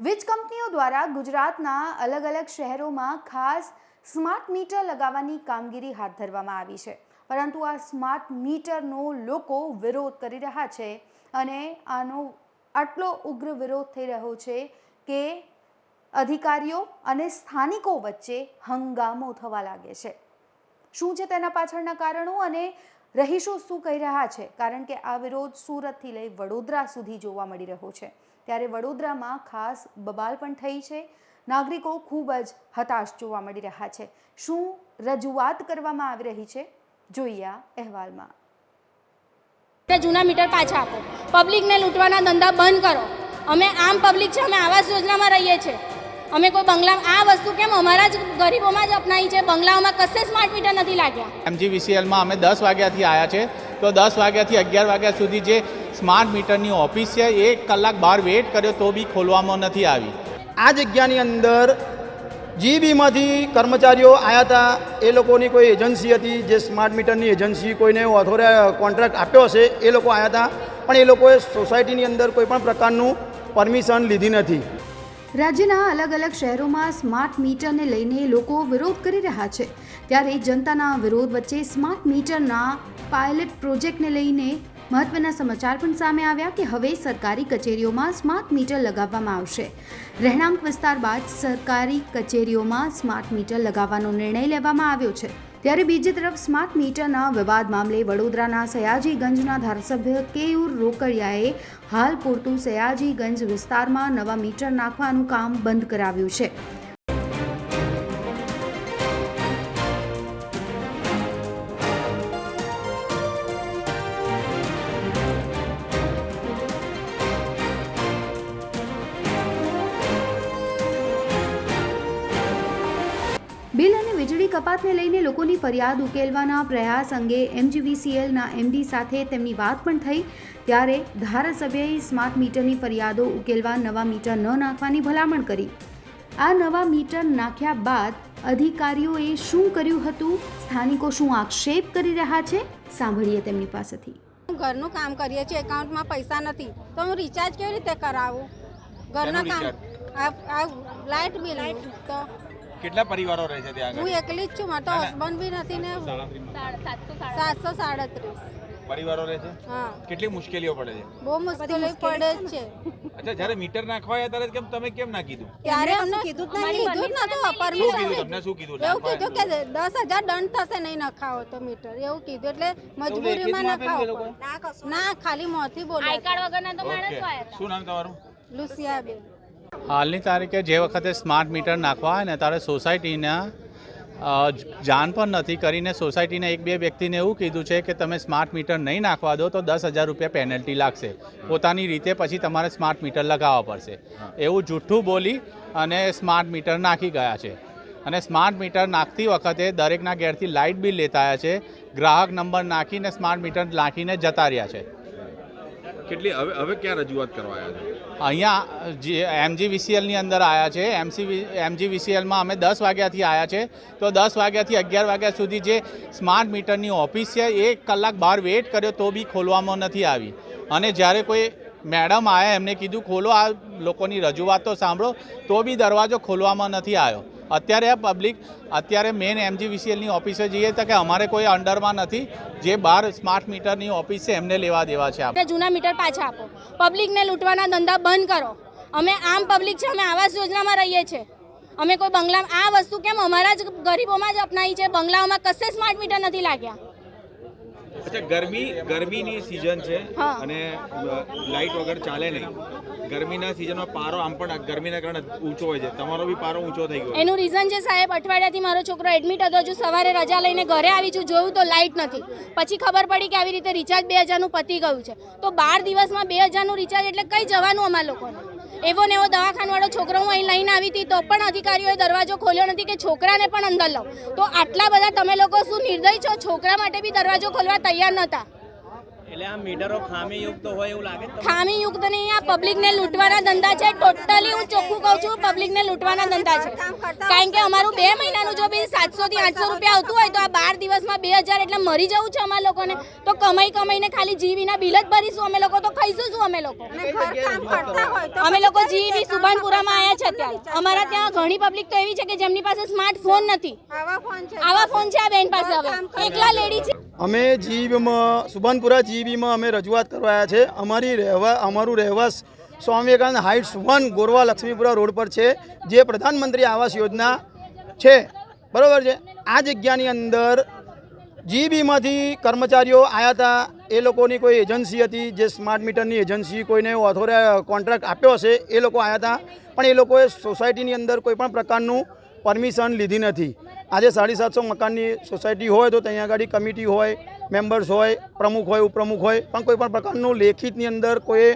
વીજ કંપનીઓ દ્વારા ગુજરાતના અલગ અલગ શહેરોમાં ખાસ સ્માર્ટ મીટર લગાવવાની કામગીરી હાથ ધરવામાં આવી છે? પરંતુ આ સ્માર્ટ મીટરનો લોકો વિરોધ કરી રહ્યા છે અને આનો આટલો ઉગ્ર વિરોધ થઈ રહ્યો છે કે અધિકારીઓ અને સ્થાનિકો વચ્ચે હંગામો થવા લાગે છે. શું છે તેના પાછળના કારણો અને રહીશો શું કહી રહ્યા છે? કારણ કે આ વિરોધ સુરતથી લઈ વડોદરા સુધી જોવા મળી રહ્યો છે. ત્યારે વડોદરામાં ખાસ બબાલ પણ થઈ છે. નાગરિકો ખૂબ જ હતાશ જોવા મળી રહ્યા છે. શું રજૂઆત કરવામાં આવી રહી છે? જોઈએ આ અહેવાલમાં. કે જૂના મીટર પાછા આપો. પબ્લિકને લૂંટવાના ધંધા બંધ કરો. અમે આમ પબ્લિક છે અમે આવાસ યોજનામાં રહીએ છીએ. અમે કોઈ બંગલા આ વસ્તુ કેમ અમારા જ ગરીબોમાં જ અપનાવી છે? બંગલાઓમાં કશે સ્માર્ટ મીટર નથી લાગ્યા? એમજીવીસીએલમાં અમે દસ વાગ્યાથી આવ્યા છે. તો દસ વાગ્યાથી અગિયાર વાગ્યા સુધી જે સ્માર્ટ મીટરની ઓફિસ એક કલાક બહાર વેટ કર્યો તો બી ખોલવામાં નથી આવી. આ જગ્યાની અંદર જીબીમાંથી કર્મચારીઓ આવ્યા હતા. એ લોકોની કોઈ એજન્સી હતી જે સ્માર્ટ મીટરની એજન્સી કોઈને ઓથોરે કોન્ટ્રાક્ટ આપ્યો હશે એ લોકો આવ્યા હતા. પણ એ લોકોએ સોસાયટીની અંદર કોઈ પણ પ્રકારનું પરમિશન લીધી નથી. રાજ્યના અલગ અલગ શહેરોમાં સ્માર્ટ મીટરને લઈને લોકો વિરોધ કરી રહ્યા છે. ત્યારે જનતાના વિરોધ વચ્ચે સ્માર્ટ મીટરના પાયલટ પ્રોજેક્ટને લઈને મહત્વના સમાચાર પણ સામે આવ્યા કે હવે સરકારી કચેરીઓમાં સ્માર્ટ મીટર લગાવવામાં આવશે. રહેણાંક વિસ્તાર બાદ સરકારી કચેરીઓમાં સ્માર્ટ મીટર લગાવવાનો નિર્ણય લેવામાં આવ્યો છે. ત્યારે બીજી તરફ સ્માર્ટ મીટરના વિવાદ મામલે વડોદરાના સયાજીગંજના ધારાસભ્ય કેયુર રોકડિયાએ હાલ પૂરતું સયાજીગંજ વિસ્તારમાં નવા મીટર નાખવાનું કામ બંધ કરાવ્યું છે. કપાતને લઈને લોકોની ફરિયાદ ઉકેલવાના પ્રયાસ અંગે એમજીવીસીએલના એમડી સાથે તેમની વાત પણ થઈ. ત્યારે ધારાસભ્યએ સ્માર્ટ મીટરની ફરિયાદો ઉકેલવા નવા મીટર ન નાખવાની ભલામણ કરી. આ નવા મીટર નાખ્યા બાદ અધિકારીઓએ શું કર્યું હતું? સ્થાનિકો શું આક્ષેપ કરી રહ્યા છે? સાંભળીએ તેમની પાસેથી. હું ઘરનું કામ કરીએ છીએ એકાઉન્ટમાં પૈસા નથી. તો હું રિચાર્જ કેવી રીતે કરાવું? ઘરના કામ આ આ લાઇટ બિલ. તો કેટલા પરિવારો રહે છે ત્યાં હું એકલી જ છું મારે તો હસબન્ડ બી નથી ને સાતસો સાડત્રીસ. પરિવારો રહે છે? હા. કેટલી મુશ્કેલીઓ પડે છે? બહુ મુશ્કેલી પડે જ છે અચ્છા જ્યારે મીટર નાખવા ત્યારે કેમ તમે કેમ ના કીધું? ત્યારે અમને કીધું જ નતું શું પરમિશન કીધું તમને? શું કીધું? એવું કીધું કે 10000 દંડ થશે નહીં નખાવો તો મીટર. એવું કીધું. એટલે મજબૂરીમાં નખાવો ના ખાલી મોંથી બોલે ઓકે. શું નામ તમારું? લુસિયાબેન. હાલની તારીખે જે વખતે સ્માર્ટ મીટર નાખવા હોય ને ત્યારે સોસાયટીના જાણ પણ નથી કરીને સોસાયટીના એક બે વ્યક્તિને એવું કીધું છે કે તમે સ્માર્ટ મીટર નહીં નાખવા દો તો દસ હજાર રૂપિયા પેનલ્ટી લાગશે. પોતાની રીતે પછી તમારે સ્માર્ટ મીટર લગાવવા પડશે. એવું જૂઠું બોલી અને સ્માર્ટ મીટર નાખી ગયા છે. અને સ્માર્ટ મીટર નાખતી વખતે દરેકના ઘેરથી લાઇટ બિલ લેતા આવ્યા છે. ગ્રાહક નંબર નાખીને સ્માર્ટ મીટર નાખીને જતા રહ્યા છે. કેટલી, હવે હવે ક્યાં રજૂઆત કરવા આવ્યા છે? અહીંયા જે એમજીવીસીએલની અંદર આવ્યા છે. એમસી એમજીવીસીએલમાં અમે દસ વાગ્યાથી આવ્યા છે. તો દસ વાગ્યાથી અગિયાર વાગ્યા સુધી જે સ્માર્ટ મીટરની ઓફિસ છે એક કલાક બહાર વેટ કર્યો તો બી ખોલવામાં નથી આવી. અને જ્યારે કોઈ મેડમ આવ્યા એમને કીધું, ખોલો આ લોકોની રજૂઆત સાંભળો. તો બી દરવાજો ખોલવામાં નથી આવ્યો. અત્યારે આ પબ્લિક અત્યારે મેન એમજીવીસીએલની ઓફિસે જઈએ તો કે અમારે કોઈ અંડરમાં નથી. જે બહાર સ્માર્ટ મીટરની ઓફિસ છે, એમને લેવા દેવા છે આપણે. જૂના મીટર પાછા આપો. પબ્લિકને લૂંટવાના ધંધા બંધ કરો. અમે આમ પબ્લિક છે, અમે આવાસ યોજનામાં રહીએ છીએ. અમે કોઈ બંગલા, આ વસ્તુ કેમ અમારા જ ગરીબોમાં જ અપનાવી છે? બંગલાઓમાં કશે સ્માર્ટ મીટર નથી લાગ્યા? અચ્છા ગરમી ગરમીની સિઝન છે. અને લાઇટ વગર ચાલે નહીં. ગરમીના સિઝનમાં પારો આમ પણ ગરમીના કારણે ઊંચો હોય છે. તમારો બી પારો ઊંચો થઈ ગયો એનું રીઝન છે સાહેબ અઠવાડિયાથી મારો છોકરો એડમિટ હતો હજુ સવારે રજા લઈને ઘરે આવી છું જોયું તો લાઇટ નથી. પછી ખબર પડી કે આવી રીતે રિચાર્જ બે હજારનું પતી ગયું છે. તો બાર દિવસમાં બે હજારનું રિચાર્જ એટલે કઈ જવાનું અમારા લોકોને? એવો ને એવો દવાખાનવાળો છોકરો હું અહીં લઈને આવી હતી તો પણ અધિકારીઓએ દરવાજો ખોલ્યો નથી કે છોકરાને પણ અંદર લો તો આટલા બધા તમે લોકો શું નિર્દય છો? છોકરા માટે બી દરવાજો ખોલવા તૈયાર નહોતા. એટલે આ મીટરો ખામીયુક્ત હોય એવું લાગે ખામીયુક્ત નહીં આ પબ્લિકને લૂંટવાના ધંધા છે. ટોટલી હું ચોખ્ખું કહું છું પબ્લિકને લૂંટવાના ધંધા છે. કારણ કે અમારું બે મહિનાનું જો બિલ સાતસો થી આઠસો રૂપિયા આવતું હોય તો આ બાર દિવસમાં બે હજાર એટલે મરી જવું છે અમારા લોકોને. તો કમાઈ કમાઈને ખાલી જીવીના બિલ જ ભરીશું અમે લોકો તો ખાઈશું શું અમે લોકો? અમે લોકો જીવી સુભાનપુરામાં આવ્યા છે અત્યારે. અમારા ત્યાં ઘણી પબ્લિક તો એવી છે કે જેમની પાસે સ્માર્ટફોન નથી. આવા ફોન છે. આ બેન પાસે હવે. એકલા લેડી છે. અમે જીવમાં સુભાનપુરા જીબીમાં અમે રજૂઆત કરવા આવ્યા છે. અમારી રહેવા, અમારું રહેવાસ Swami Vivekananda heights one Gorwa Laxmipura road પર છે, જે પ્રધાનમંત્રી આવાસ યોજના છે. બરાબર છે? આ જગ્યાની અંદર જીબીમાંથી કર્મચારીઓ આવ્યા હતા એ લોકોની કોઈ એજન્સી હતી, જે સ્માર્ટ મીટરની એજન્સી કોઈને ઓથોરે કોન્ટ્રાક્ટ આપ્યો હશે, એ લોકો આવ્યા હતા પણ એ લોકોએ સોસાયટીની અંદર કોઈ પણ પ્રકારનું પરમિશન લીધી નથી. આજે સાડી સાતસો મકાનની સોસાયટી હોય તો ત્યાં આગળ કમિટી હોય મેમ્બર્સ હોય પ્રમુખ હોય ઉપપ્રમુખ હોય પણ કોઈપણ પ્રકારનું લેખિતની અંદર કોઈ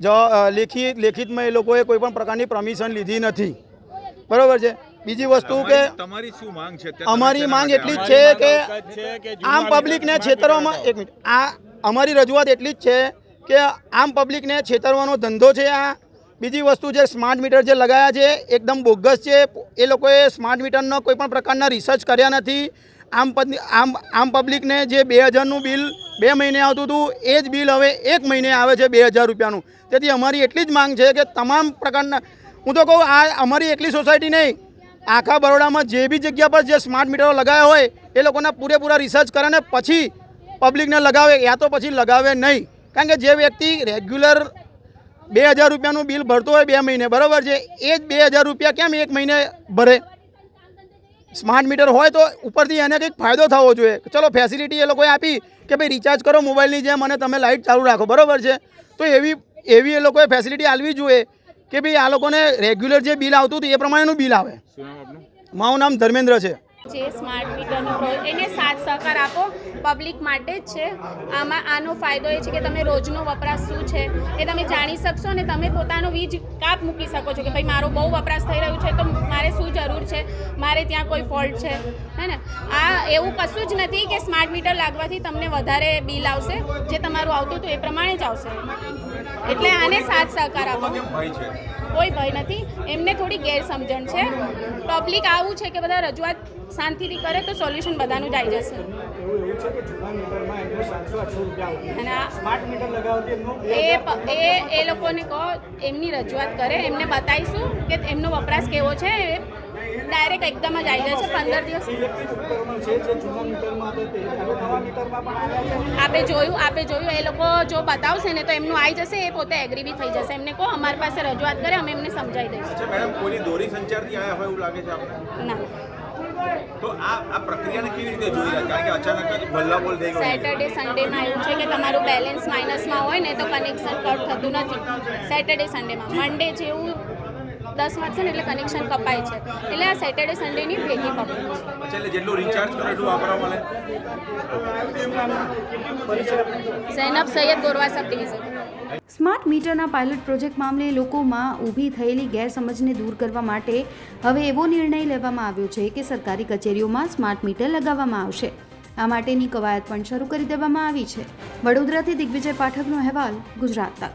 જ લેખિત લેખિતમાં એ લોકોએ કોઈપણ પ્રકારની પરમિશન લીધી નથી. બરાબર છે? બીજી વસ્તુ કે તમારી- શું માંગ છે? અમારી માંગ એટલી જ છે કે આમ પબ્લિકને છેતરવામાં એક મિનિટ આ અમારી રજૂઆત એટલી જ છે કે આમ પબ્લિકને છેતરવાનો ધંધો છે આ. બીજી વસ્તુ જે સ્માર્ટ મીટર જે લગાયા છે એકદમ બોગસ છે. એ લોકોએ સ્માર્ટ મીટરનો કોઈ પણ પ્રકારના રિસર્ચ કર્યા નથી. આમ આમ આમ પબ્લિકને જે બે હજારનું બિલ બે મહિને આવતું હતું, એ જ બિલ હવે એક મહિને આવે છે બે હજાર રૂપિયાનું. તેથી અમારી એટલી જ માંગ છે કે તમામ પ્રકારના હું તો કહું, આ અમારી એકલી સોસાયટી નહીં. આખા બરોડામાં જે બી જગ્યા પર જે સ્માર્ટ મીટરો લગાવ્યા હોય, એ લોકોના પૂરેપૂરા રિસર્ચ કરે ને પછી પબ્લિકને લગાવે. યા તો પછી લગાવે નહીં. કારણ કે જે વ્યક્તિ રેગ્યુલર બે હજાર રૂપિયાનું બિલ ભરતો હોય બે મહિને, બરાબર છે? એ જ બે હજાર રૂપિયા કેમ એક મહિને ભરે? સ્માર્ટ મીટર હોય તો ઉપરથી એને કંઈક ફાયદો થવો જોઈએ. ચલો ફેસિલિટી એ લોકોએ આપી કે ભાઈ રિચાર્જ કરો મોબાઈલની જેમ અને તમે લાઇટ ચાલુ રાખો. બરાબર છે? તો એવી એવી એ લોકોએ ફેસિલિટી આપવી જોઈએ કે ભાઈ આ લોકોને રેગ્યુલર જે બિલ આવતું હતું એ પ્રમાણેનું બિલ આવે. મારું નામ ધર્મેન્દ્ર છે. જે સ્માર્ટ મીટરનો રોલ એને સાથ સહકાર આપો પબ્લિક માટે જ છે. આમાં આનો ફાયદો એ છે કે તમે રોજનો વપરાશ શું છે એ તમે જાણી શકશો અને તમે પોતાનો વીજ કાપ મૂકી શકો છો કે ભાઈ મારો બહુ વપરાશ થઈ રહ્યું છે તો મારે શું જરૂર છે? મારે ત્યાં કોઈ ફોલ્ટ છે? હે ને? આ એવું કશું જ નથી કે સ્માર્ટ મીટર લાગવાથી તમને વધારે બિલ આવશે, જે તમારું આવતું હતું એ પ્રમાણે જ આવશે. એટલે આને સાથ સહકાર આપો. કોઈ ભય નથી. એમને થોડી ગેરસમજણ છે. પબ્લિક આવું છે કે બધા રજૂઆત શાંતિથી કરે તો સોલ્યુશન બધાનું જ આવી જશે. અને એ એ એ લોકોને કહો એમની રજૂઆત કરે. એમને બતાવીશું કે એમનો વપરાશ કેવો છે. ડાયરેક્ટ એકદમ જ આવી જાય છે પંદર દિવસ. આપે જોયું આપે જોયું એ લોકો જો બતાવશે ને તો એમનું આવી જશે એ પોતે એગ્રી બી થઈ જશે. એમને કહો અમારી પાસે રજૂઆત કરે અમે એમને સમજાવી દઈશું. મેડમ કોઈની દોરી સંચારથી આયા હોય એવું લાગે છે ના. તો આ આ પ્રક્રિયાને કેવી રીતે જોઈ રહ્યા? કારણ કે અચાનક જ ભલ્લાબોલ થઈ ગયો. સેટરડે સન્ડેમાં એવું છે કે તમારું બેલેન્સ માઇનસમાં હોય ને તો કનેક્શન કટ થતું નથી. સેટરડે સન્ડેમાં મંડે જેવું દસ વાગશે ને એટલે કનેક્શન કપાય છે. એટલે આ સેટરડે સન્ડેની ભેગી પકડું એટલે જેટલું રિચાર્જ કરો એટલું વાપરવા મળે? Zainab Syed Gorwa sub division smart મીટરના પાયલોટ પ્રોજેક્ટ મામલે લોકોમાં ઊભી થયેલી ગેરસમજને દૂર કરવા માટે હવે એવો નિર્ણય લેવામાં આવ્યો છે કે સરકારી કચેરીઓમાં સ્માર્ટ મીટર લગાવવામાં આવશે. આ માટેની કવાયત પણ શરૂ કરી દેવામાં આવી છે. વડોદરાથી દિગ્વિજય પાઠકનો અહેવાલ ગુજરાત તક.